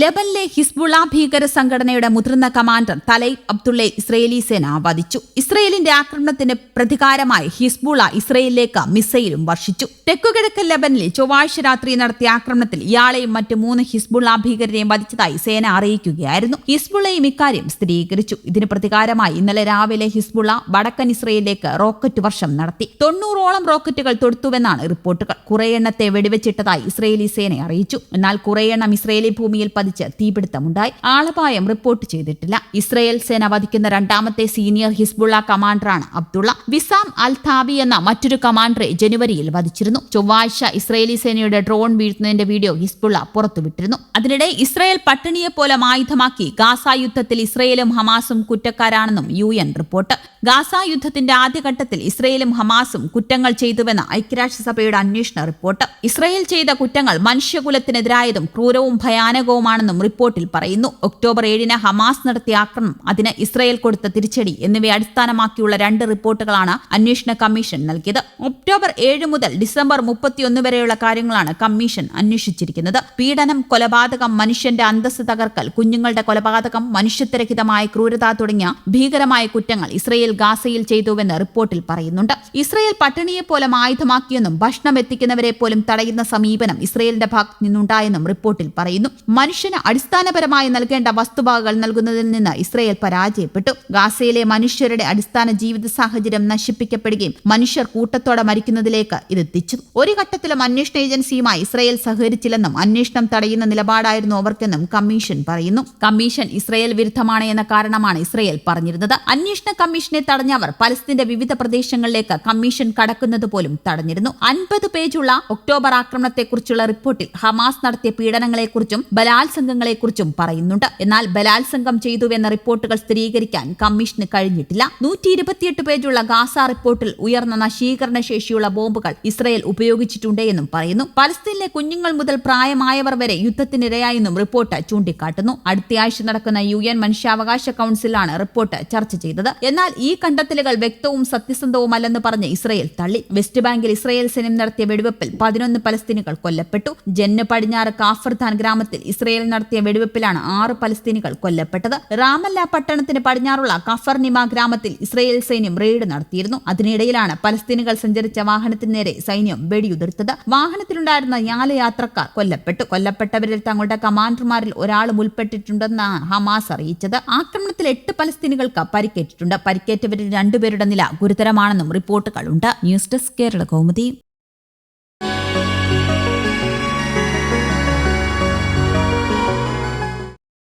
ലെബനിലെ Hezbollah ഭീകര സംഘടനയുടെ മുതിർന്ന കമാൻഡർ തലൈബ് അബ്ദുള്ള ഇസ്രയേലി സേന വധിച്ചു. ഇസ്രയേലിന്റെ ആക്രമണത്തിന് പ്രതികാരമായി ഹിസ്ബുള ഇസ്രയേലിലേക്ക് മിസൈലും വർഷിച്ചു. തെക്കുകിഴക്കൻ ലെബനിൽ ചൊവ്വാഴ്ച രാത്രി നടത്തിയ ആക്രമണത്തിൽ ഇയാളെയും മറ്റ് മൂന്ന് ഹിസ്ബുള ഭീകരരെയും വധിച്ചതായി സേന അറിയിക്കുകയായിരുന്നു. ഹിസ്ബുള്ളയും ഇക്കാര്യം സ്ഥിരീകരിച്ചു. ഇതിന് പ്രതികാരമായി ഇന്നലെ രാവിലെ ഹിസ്ബുള വടക്കൻ ഇസ്രയേലിലേക്ക് റോക്കറ്റ് വർഷം നടത്തി. തൊണ്ണൂറോളം റോക്കറ്റുകൾ തൊടുത്തുവെന്നാണ് റിപ്പോർട്ടുകൾ. കുറേ എണ്ണത്തെ വെടിവെച്ചിട്ടതായി ഇസ്രയേലി സേന അറിയിച്ചു. എന്നാൽ കുറേ എണ്ണം ഇസ്രയേലി ഭൂമിയിൽ പതിച്ച് തീപിടുത്തമുണ്ടായി. ആളപായം റിപ്പോർട്ട് ചെയ്തിട്ടില്ല. ഇസ്രയേൽ സേന വധിക്കുന്ന രണ്ടാമത്തെ സീനിയർ ഹിസ്ബുള്ള കമാൻഡറാണ് അബ്ദുള്ള. വിസാം അൽ താബി എന്ന മറ്റൊരു കമാൻഡറെ ജനുവരിയിൽ വധിച്ചിരുന്നു. ചൊവ്വാഴ്ച ഇസ്രയേലി സേനയുടെ ഡ്രോൺ വീഴ്ത്തുന്നതിന്റെ വീഡിയോ ഹിസ്ബുള്ള പുറത്തുവിട്ടിരുന്നു. അതിനിടെ ഇസ്രയേൽ പട്ടിണിയെ പോലെ ആയുധമാക്കി ഗാസ യുദ്ധത്തിൽ ഇസ്രയേലും ഹമാസും കുറ്റക്കാരാണെന്നും യു എൻ റിപ്പോർട്ട്. ഗാസ യുദ്ധത്തിന്റെ ആദ്യഘട്ടത്തിൽ ഇസ്രയേലും ഹമാസും കുറ്റങ്ങൾ ചെയ്തുവെന്ന ഐക്യരാഷ്ട്രസഭയുടെ അന്വേഷണ റിപ്പോർട്ട്. ഇസ്രയേൽ ചെയ്ത കുറ്റങ്ങൾ മനുഷ്യകുലത്തിനെതിരായതും ക്രൂരവും ഭയാനകവുമാണെന്നും റിപ്പോർട്ടിൽ പറയുന്നു. ഒക്ടോബർ ഏഴിന് ഹമാസ് നടത്തിയ ആക്രമണം അതിന് ഇസ്രയേൽ കൊടുത്ത തിരിച്ചടി എന്നിവയെ അടിസ്ഥാനമാക്കിയുള്ള രണ്ട് റിപ്പോർട്ടുകളാണ് അന്വേഷണ കമ്മീഷൻ നൽകിയത്. ഒക്ടോബർ ഏഴ് മുതൽ ഡിസംബർ മുപ്പത്തിയൊന്ന് വരെയുള്ള കാര്യങ്ങളാണ് കമ്മീഷൻ അന്വേഷിച്ചിരിക്കുന്നത്. പീഡനം കൊലപാതകം മനുഷ്യന്റെ അന്തസ് തകർക്കൽ കുഞ്ഞുങ്ങളുടെ കൊലപാതകം മനുഷ്യത്വരഹിതമായ ക്രൂരത തുടങ്ങിയ ഭീകരമായ കുറ്റങ്ങൾ ഇസ്രയേൽ ഗാസയിൽ ചെയ്തുവെന്ന് റിപ്പോർട്ടിൽ പറയുന്നുണ്ട്. ഇസ്രയേൽ പട്ടിണിയെ പോലെ ആയുധമാക്കിയെന്നും ഭക്ഷണം എത്തിക്കുന്നവരെ പോലും തടയുന്ന സമീപനം ഇസ്രയേലിന്റെ ഭാഗത്ത് നിന്നുണ്ടായെന്നും റിപ്പോർട്ടിൽ പറയുന്നു. മനുഷ്യന് അടിസ്ഥാനപരമായി നൽകേണ്ട വസ്തുവകകൾ നൽകുന്നതിൽ നിന്ന് ഇസ്രയേൽ പരാജയപ്പെട്ടു. ഗാസയിലെ മനുഷ്യരുടെ അടിസ്ഥാന ജീവിത സാഹചര്യം നശിപ്പിക്കപ്പെടുകയും മനുഷ്യർ കൂട്ടത്തോടെ മരിക്കുന്നതിലേക്ക് ഇതെത്തിച്ചു ഒരു ഘട്ടത്തിലും അന്വേഷണ ഏജൻസിയുമായി ഇസ്രയേൽ സഹകരിച്ചില്ലെന്നും അന്വേഷണം തടയുന്ന നിലപാടായിരുന്നു അവർക്കെന്നും കമ്മീഷൻ പറയുന്നു. കമ്മീഷൻ ഇസ്രയേൽ വിരുദ്ധമാണ് എന്ന കാരണമാണ് ഇസ്രയേൽ പറഞ്ഞിരുന്നത്. അന്വേഷണ കമ്മീഷനെ തടഞ്ഞവർ പലസ്തീന്റെ വിവിധ പ്രദേശങ്ങളിലേക്ക് കമ്മീഷൻ കടക്കുന്നത് പോലും തടഞ്ഞിരുന്നു. അൻപത് പേജുള്ള ഒക്ടോബർ ആക്രമണത്തെക്കുറിച്ചുള്ള റിപ്പോർട്ടിൽ ഹമാസ് നടത്തിയ പീഡനങ്ങളെക്കുറിച്ചും ബലാത്സംഗങ്ങളെക്കുറിച്ചും പറയുന്നുണ്ട്. എന്നാൽ ബലാത്സംഗം ചെയ്തുവെന്ന റിപ്പോർട്ടുകൾ സ്ഥിരീകരിക്കാൻ കമ്മീഷന് കഴിഞ്ഞിട്ടില്ല. നൂറ്റി ഇരുപത്തിയെട്ട് പേജുള്ള ഗാസ റിപ്പോർട്ടിൽ ഉയർന്ന നശീകരണ ശേഷിയുള്ള ബോംബുകൾ ഇസ്രയേൽ ഉപയോഗിച്ചിട്ടുണ്ട് എന്നും പറയുന്നു. പലസ്തീനിലെ കുഞ്ഞുങ്ങൾ മുതൽ പ്രായമായവർ വരെ യുദ്ധത്തിനിരയായെന്നും റിപ്പോർട്ട് ചൂണ്ടിക്കാട്ടുന്നു. അടുത്തയാഴ്ച നടക്കുന്ന യു എൻ മനുഷ്യാവകാശ കൌൺസിലാണ് റിപ്പോർട്ട് ചർച്ച ചെയ്തത്. എന്നാൽ ഈ കണ്ടെത്തലുകൾ വ്യക്തവും സത്യസന്ധവുമല്ലെന്ന് പറഞ്ഞ് ഇസ്രയേൽ തള്ളി. വെസ്റ്റ് ബാങ്കിൽ ഇസ്രയേൽ സൈന്യം നടത്തിയ വെടിവെപ്പിൽ പതിനൊന്ന് പലസ്തീനുകൾ കൊല്ലപ്പെട്ടു. ജന്ന് പടിഞ്ഞാറ് കാഫർദാൻ ഗ്രാമത്തിൽ ഇസ്രയേൽ നടത്തിയ വെടിവെപ്പിലാണ് ആറ് പലസ്തീനികൾ കൊല്ലപ്പെട്ടത്. റാമല്ല പട്ടണത്തിന് പടിഞ്ഞാറുള്ള കഫർനിമ ഗ്രാമത്തിൽ ഇസ്രയേൽ സൈന്യം റെയ്ഡ് നടത്തിയിരുന്നു. അതിനിടയിലാണ് പലസ്തീനുകൾ സഞ്ചരിച്ച വാഹനത്തിന് നേരെ സൈന്യം വെടിയുതിർത്തത്. വാഹനത്തിലുണ്ടായിരുന്ന നാല് യാത്രക്കാർ കൊല്ലപ്പെട്ടു. കൊല്ലപ്പെട്ടവരിൽ തങ്ങളുടെ കമാൻഡർമാരിൽ ഒരാളും ഉൾപ്പെട്ടിട്ടുണ്ടെന്നാണ് ഹമാസ് അറിയിച്ചത്. ആക്രമണത്തിൽ എട്ട് പലസ്തീനുകൾക്ക് പരിക്കേറ്റിട്ടുണ്ട്. പരിക്കേറ്റവരിൽ രണ്ടുപേരുടെ നില ഗുരുതരമാണെന്നും റിപ്പോർട്ടുകളുണ്ട്. News desk Kerala Kaumudi.